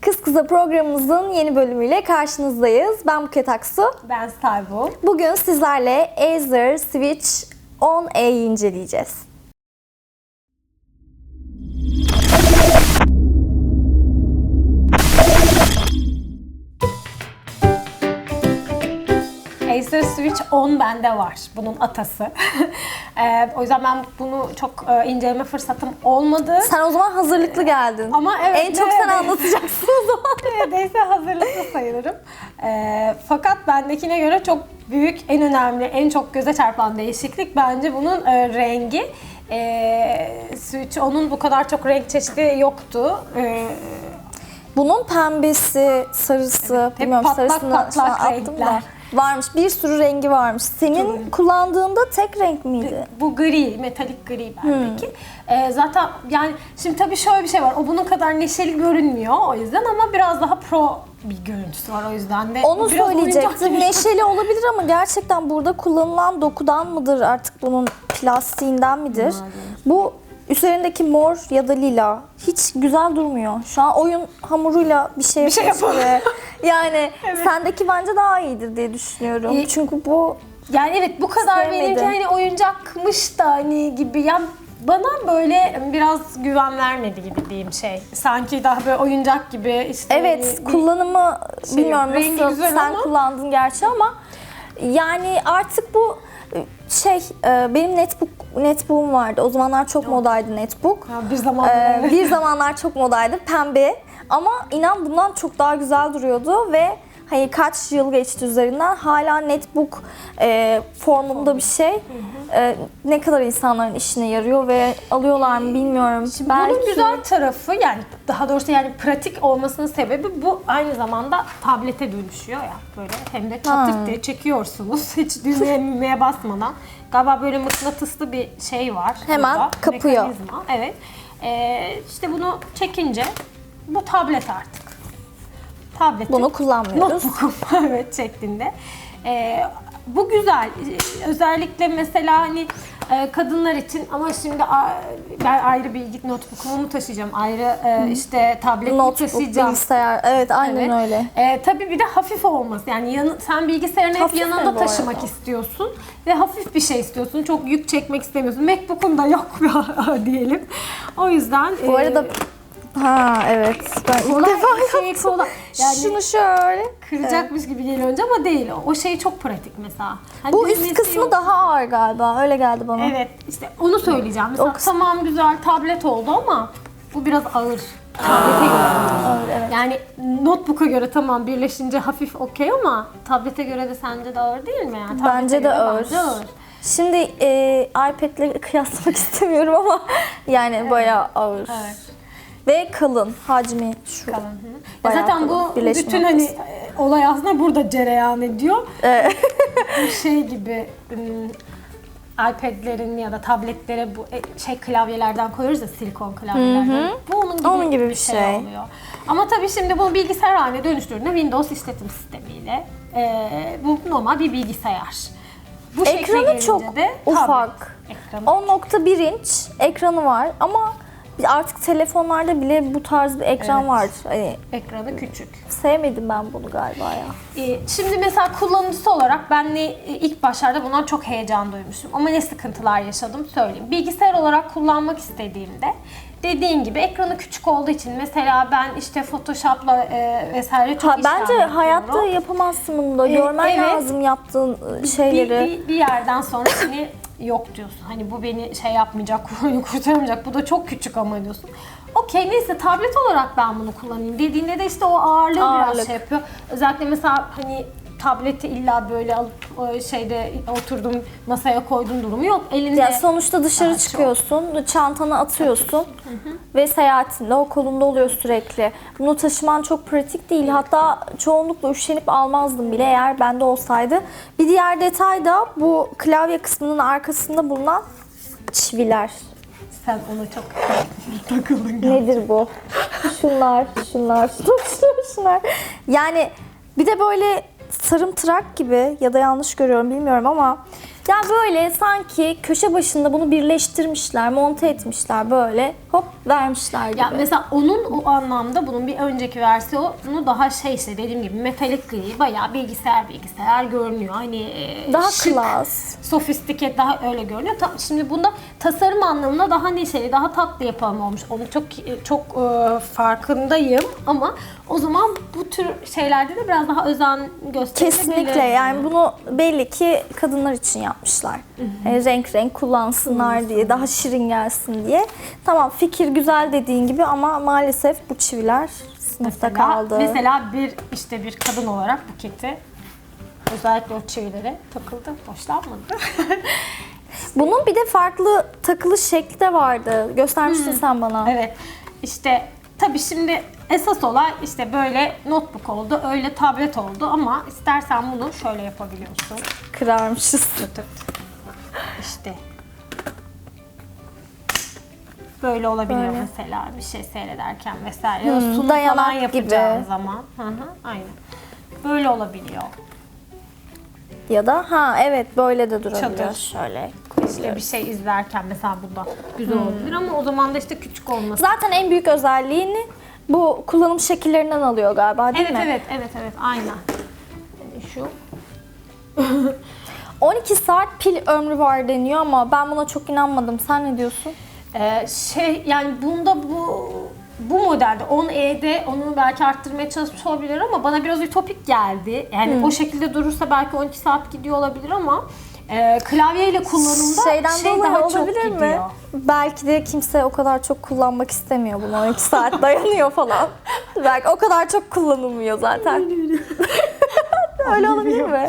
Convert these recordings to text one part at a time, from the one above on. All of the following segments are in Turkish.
Kız Kıza programımızın yeni bölümüyle karşınızdayız. Ben Buket Aksu. Ben Saybu. Bugün sizlerle Acer Switch 10A'yi inceleyeceğiz. Acer Switch 10 bende var. Bunun atası. Ee, o yüzden ben bunu çok e, inceleme fırsatım olmadı. Sen o zaman hazırlıklı geldin. Ama evet, En çok sen anlatacaksın o zaman. Neredeyse hazırlıklı sayılırım. Ee, fakat bendekine göre çok büyük, en önemli, en çok göze çarpan değişiklik bence bunun e, rengi. Ee, Switch 10'un bu kadar çok renk çeşidi yoktu. Ee, Bunun pembesi, sarısı, bilmiyorum patlak sarısını patlak şu an attım renkler. Varmış, bir sürü rengi varmış. Senin kullandığında tek renk miydi? Bu gri, metalik gri bendeki. Ee, zaten yani şimdi tabii şöyle bir şey var. O bunun kadar neşeli görünmüyor o yüzden ama biraz daha pro bir görüntüsü var o yüzden de. Onu biraz oyuncak söyleyecektim. Neşeli olabilir ama gerçekten burada kullanılan dokudan mıdır artık bunun plastiğinden midir? Bu üzerindeki mor ya da lila hiç güzel durmuyor. Şu an oyun hamuruyla bir şey Bir şey yapalım. yani sendeki bence daha iyidir diye düşünüyorum. İyi. Çünkü bu Yani evet bu kadar Sevmedim. benimki hani oyuncakmış da hani gibi. Yani bana böyle biraz güven vermedi gibi diyeyim şey. Sanki daha böyle oyuncak gibi işte. evet bir- kullanımı şey bilmiyorum nasıl sen ama- kullandın gerçi ama yani artık bu şey e, benim netbook netbook'um vardı. O zamanlar çok modaydı netbook. Ha, bir zaman Ee, bir zamanlar çok modaydı pembe ama inan bundan çok daha güzel duruyordu ve hani kaç yıl geçti üzerinden hala netbook e, formunda bir şey. E, ne kadar insanların işine yarıyor ve alıyorlar mı bilmiyorum. Bunun güzel tarafı yani daha doğrusu yani pratik olmasının sebebi bu aynı zamanda tablete dönüşüyor ya böyle hem de çatık Ha. diye çekiyorsunuz hiç düğmeye müğmeye basmadan. Galiba böyle mıknatıslı bir şey var. Hemen burada, kapıyor. Mekanizma. Evet. Ee, işte bunu çekince bu tablet artık. Tablet. bunu kullanmıyoruz. Notebook'um evet şeklinde. Ee, bu güzel. Ee, Özellikle mesela hani e, kadınlar için ama şimdi ben ayrı bir ilgi notebook'umu taşıyacağım. Ayrı e, işte tabletimi Notebook, taşıyacağım. bilgisayar. Evet aynen Evet. öyle. Ee, tabii bir de hafif olması. Yani yanı, sen bilgisayarını hep Hafif mi yanında taşımak arada? istiyorsun ve hafif bir şey istiyorsun. Çok yük çekmek istemiyorsun. MacBook'un da yok diyelim. O yüzden Bu e, arada ha evet ben ilk kolay defa şey kolay. Yani şunu şöyle kıracakmış gibi geliyor önce ama değil. O şey çok pratik mesela. Hani bu üst kısmı yok. daha ağır galiba öyle geldi bana. Evet işte onu söyleyeceğim. Mesela O kısmı- tamam güzel tablet oldu ama bu biraz ağır. Tablete göre. Ağır, evet. Yani notebook'a göre tamam birleşince hafif okey ama tablete göre de sence de ağır değil mi? Yani tablete Bence de göre ağır. Bence ağır. Şimdi e, iPad'le kıyaslamak istemiyorum ama yani bayağı ağır. Evet. Ve kalın hacmi şu. Kalın. hı. Zaten kalın. bu Birleşme bütün hani noktası. e, olay aslında burada cereyan ediyor. Evet. Şey gibi ım, iPad'lerin ya da tabletlere bu e, şey klavyelerden koyuyoruz ya silikon klavyelerden. Bu onun gibi, Onun gibi bir şey, şey. oluyor. Ama tabii şimdi bunu bilgisayar haline dönüştürdüğünde Windows işletim sistemiyle e, bu normal bir bilgisayar. Bu Ekranı çok de ufak. Ekranı. 10.1 inç ekranı var ama artık telefonlarda bile bu tarz bir ekran Evet. var. Hani Ekranı küçük. sevmedim ben bunu galiba ya. Ee, Şimdi mesela kullanıcısı olarak ben ne, ilk başlarda bundan çok heyecan duymuştum. Ama ne sıkıntılar yaşadım söyleyeyim. Bilgisayar olarak kullanmak istediğimde dediğin gibi ekranı küçük olduğu için mesela ben işte Photoshop'la e, vesaire çok Ha, işlem bence yapıyorum. hayatta yapamazsın bunu da. Ee, Görmen evet. lazım yaptığın e, bir, şeyleri. bir, bir yerden sonra hani yok diyorsun. Hani bu beni şey yapmayacak, kurtaramayacak. Bu da çok küçük ama diyorsun. Okey neyse tablet olarak ben bunu kullanayım dediğinde de işte o ağırlığı biraz Ağırlık. şey yapıyor. Özellikle mesela hani tableti illa böyle alıp o şeyde oturdum masaya koydum durumu yok. Elinde Ya sonuçta dışarı Daha çıkıyorsun, çantanı atıyorsun ve seyahatinde o kolunda oluyor sürekli. Bunu taşıman çok pratik değil. Hatta çoğunlukla üşenip almazdım bile eğer bende olsaydı. Bir diğer detay da bu klavye kısmının arkasında bulunan çiviler. sen ona çok takıldın. Nedir bu? Şunlar, şunlar, şunlar, şunlar. Yani bir de böyle sarımtırak gibi ya da yanlış görüyorum bilmiyorum ama Ya böyle sanki köşe başında bunu birleştirmişler, monte etmişler böyle. Hop vermişler gibi. Ya mesela onun o anlamda bunun bir önceki versiyonu daha şey işte dediğim gibi metalik gri bayağı bilgisayar bilgisayar görünüyor. Hani e, Daha şık, klas. sofistike daha öyle görünüyor. Ta- Şimdi bunda tasarım anlamında daha neşeli, daha tatlı yapalım olmuş. Onu çok çok e, farkındayım ama o zaman bu tür şeylerde de biraz daha özen gösterilebilir. Kesinlikle yani bunu belli ki kadınlar için yapmışlar. E, renk renk kullansınlar diye, daha şirin gelsin diye. Tamam fikir güzel dediğin gibi ama maalesef bu çiviler sınıfta Mesela, kaldı. mesela bir işte bir kadın olarak buketi özellikle o çivilere takıldı, hoşlanmadı. Bunun bir de farklı takılış şekli de vardı. Göstermiştin sen bana. Evet. İşte tabii şimdi esas olay işte böyle notebook oldu, öyle tablet oldu ama istersen bunu şöyle yapabiliyorsun. Kırarmışız. Tıt. İşte. Böyle olabiliyor Böyle. mesela bir şey seyrederken vesaire. Ya da Hmm, sunum dayanak falan yapacağın gibi. zaman. Hı hı, aynen. Böyle olabiliyor. Ya da ha evet böyle de durabiliyor. Çadır. Şöyle İşte bir koyuyoruz. şey izlerken mesela bunda güzel olabilir ama o zaman da işte küçük olması. Zaten en büyük özelliğini bu kullanım şekillerinden alıyor galiba değil Evet mi? evet evet evet aynen. Yani şu 12 saat pil ömrü var deniyor ama ben buna çok inanmadım. Sen ne diyorsun? Ee, şey yani bunda bu bu modelde 10E'de onu belki arttırmaya çalışmış olabilir ama bana biraz ütopik geldi. Yani Hmm. o şekilde durursa belki 12 saat gidiyor olabilir ama e, klavyeyle kullanımda Şeyden şey dolayı daha çok olabilir mi? gidiyor. Belki de kimse o kadar çok kullanmak istemiyor bunu. 12 saat dayanıyor falan. Belki o kadar çok kullanılmıyor zaten. Öyle olabilir mi?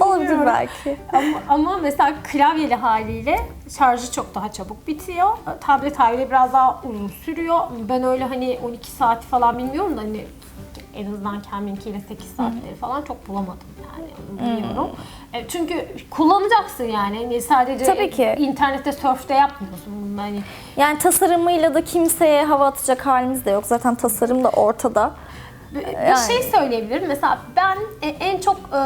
Olabilir belki. Ama, ama mesela klavyeli haliyle şarjı çok daha çabuk bitiyor. Tablet haliyle biraz daha uzun sürüyor. Ben öyle hani 12 saat falan bilmiyorum da hani en azından kendiminkiyle 8 saatleri falan çok bulamadım yani onu biliyorum. E, çünkü kullanacaksın yani hani sadece Tabii ki. internette sörfte yapmıyorsun bunu hani. Yani tasarımıyla da kimseye hava atacak halimiz de yok. Zaten tasarım da ortada. Bir bir Yani. şey söyleyebilirim. Mesela ben e, en çok e,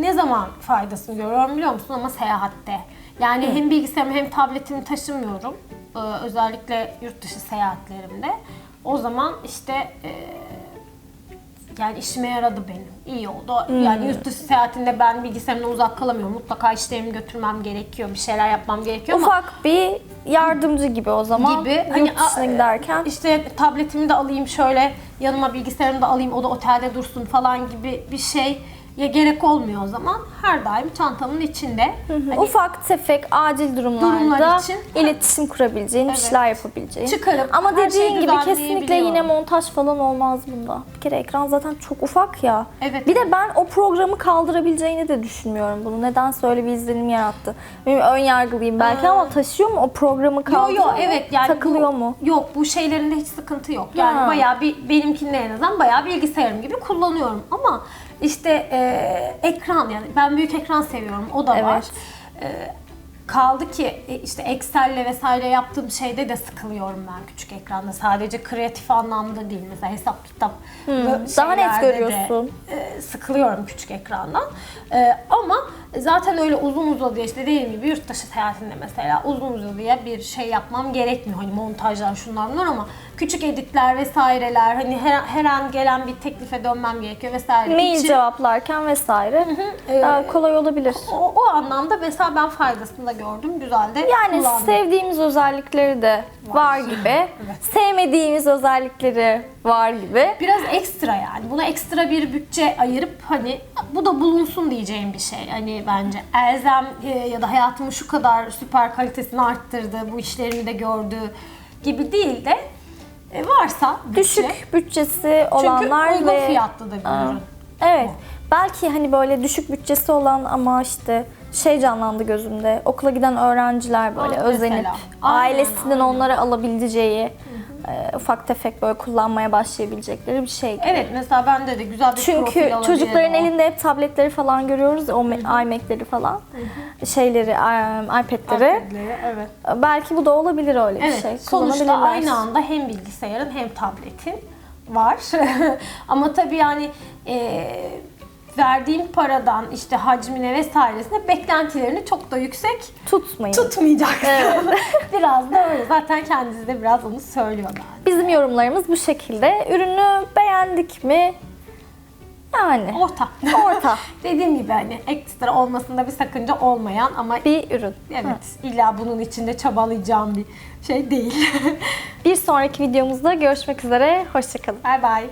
ne zaman faydasını görüyorum biliyor musun? Ama seyahatte. Yani hem bilgisayarımı hem tabletimi taşımıyorum. E, özellikle yurt dışı seyahatlerimde. O zaman işte e, yani işime yaradı benim. İyi oldu. Yani yurt dışı seyahatinde ben bilgisayarımdan uzak kalamıyorum. Mutlaka işlerimi götürmem gerekiyor. Bir şeyler yapmam gerekiyor ama Ufak bir yardımcı gibi o zaman. gibi. Yurt Hani, dışına giderken. işte tabletimi de alayım şöyle yanıma bilgisayarımı da alayım o da otelde dursun falan gibi bir şey ya gerek olmuyor o zaman. Her daim çantamın içinde. Hani Ufak tefek acil durumlarda Durumlar için. iletişim kurabileceğin, bir Evet. şeyler yapabileceğin. Çıkarıp Ama dediğin gibi kesinlikle yine montaj falan olmaz bunda. Bir kere ekran zaten çok ufak ya. Evet. Bir de ben o programı kaldırabileceğini de düşünmüyorum bunu. Nedense öyle bir izlenim yarattı. Benim ön yargılıyım belki ama taşıyor mu o programı Yo kaldırıyor yo mu? evet yani Takılıyor bu, mu? Yok bu şeylerinde hiç sıkıntı yok. Yani Ha. bayağı bir benimkinde en azından bayağı bilgisayarım gibi kullanıyorum ama işte e, ekran yani ben büyük ekran seviyorum o da var. Evet. E, kaldı ki e, işte Excel'le vesaire yaptığım şeyde de sıkılıyorum ben küçük ekranda. Sadece kreatif anlamda değil mesela hesap kitap Hmm, daha net şeylerde de, görüyorsun. e, sıkılıyorum küçük ekrandan. E, ama zaten öyle uzun uzadıya işte dediğim gibi yurt dışı seyahatinde mesela uzun uzadıya bir şey yapmam gerekmiyor. Hani montajlar şunlar bunlar ama küçük editler vesaireler hani her, her an gelen bir teklife dönmem gerekiyor vesaire. Mail için- cevaplarken vesaire Ee, daha kolay olabilir. o, o anlamda mesela ben faydasını da gördüm. Güzel de Yani kullandım. sevdiğimiz özellikleri de var, gibi. Sevmediğimiz özellikleri var gibi. Biraz ekstra yani. Buna ekstra bir bütçe ayırıp hani bu da bulunsun diyeceğim bir şey. Hani bence elzem e, ya da hayatımı şu kadar süper kalitesini arttırdı, bu işlerimi de gördü gibi değil de e, varsa bütçe. Düşük bütçesi olanlar Çünkü uygun ve fiyatlı da bir ürün. Evet. Belki hani böyle düşük bütçesi olan ama işte şey canlandı gözümde. Okula giden öğrenciler böyle Aa, özenip mesela. Aynen, ailesinin aynen. onları alabileceği e, ufak tefek böyle kullanmaya başlayabilecekleri bir şey. Evet mesela bende de güzel bir profil Çünkü alabilir çocukların o. elinde hep tabletleri falan görüyoruz ya, o iMac'leri falan. Şeyleri, i- iPad'leri. iPad'leri, evet. Belki bu da olabilir öyle bir Evet, şey. sonuçta aynı anda hem bilgisayarın hem tabletin var. Ama tabii yani e, verdiğin paradan işte hacmine vesairesine beklentilerini çok da yüksek Tutmayın. tutmayacaksın. biraz da öyle. Zaten kendisi de biraz onu söylüyor bence. Bizim yorumlarımız bu şekilde. Ürünü beğendik mi? Yani Orta. orta Dediğim gibi hani ekstra olmasında bir sakınca olmayan ama bir ürün. evet illa bunun içinde çabalayacağım bir şey değil. Bir sonraki videomuzda görüşmek üzere. Hoşçakalın. bye bye.